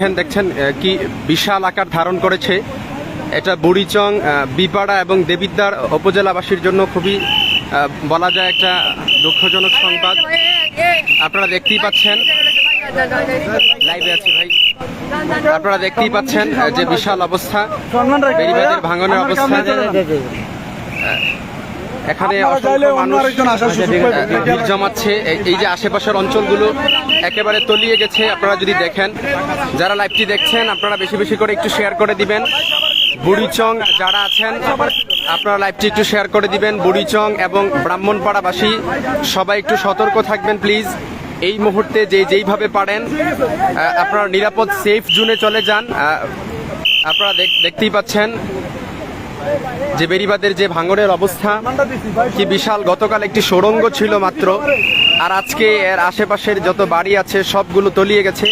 দেখেন দেখছেন কি বিশাল আকার ধারণ করেছে। এটা বুড়িচং বিপাড়া এবং দেবিদ্বার উপজেলাবাসীর জন্য খুবই বলা যায় একটা দুঃখজনক সংবাদ। আপনারা দেখতেই পাচ্ছেন লাইভে আছি ভাই। আপনারা দেখতেই পাচ্ছেন যে বিশাল অবস্থা ভাঙনের অবস্থা। এখানে অসংখ্য মানুষ জমাচ্ছে। এই- এই যে আশেপাশের অঞ্চলগুলো একেবারে তলিয়ে গেছে, আপনারা যদি দেখেন। যারা লাইভটি দেখছেন, আপনারা বেশি বেশি করে একটু শেয়ার করে দিবেন। বুড়িচং যারা আছেন, আপনারা লাইভটি একটু শেয়ার করে দিবেন। বুড়িচং এবং ব্রাহ্মণপাড়াবাসী, সবাই একটু সতর্ক থাকবেন প্লিজ এই মুহূর্তে যে যেইভাবে পারেন আপনারা নিরাপদ সেফ জোনে চলে যান। আপনারা দেখ- দেখতেই পাচ্ছেন যে বেরিবাদের যে ভাঙনের অবস্থা, কি বিশাল। গতকাল একটি সুড়ঙ্গ ছিল মাত্র। আর আজকে এর আশেপাশের যত বাড়ি আছে সবগুলো তলিয়ে গেছে।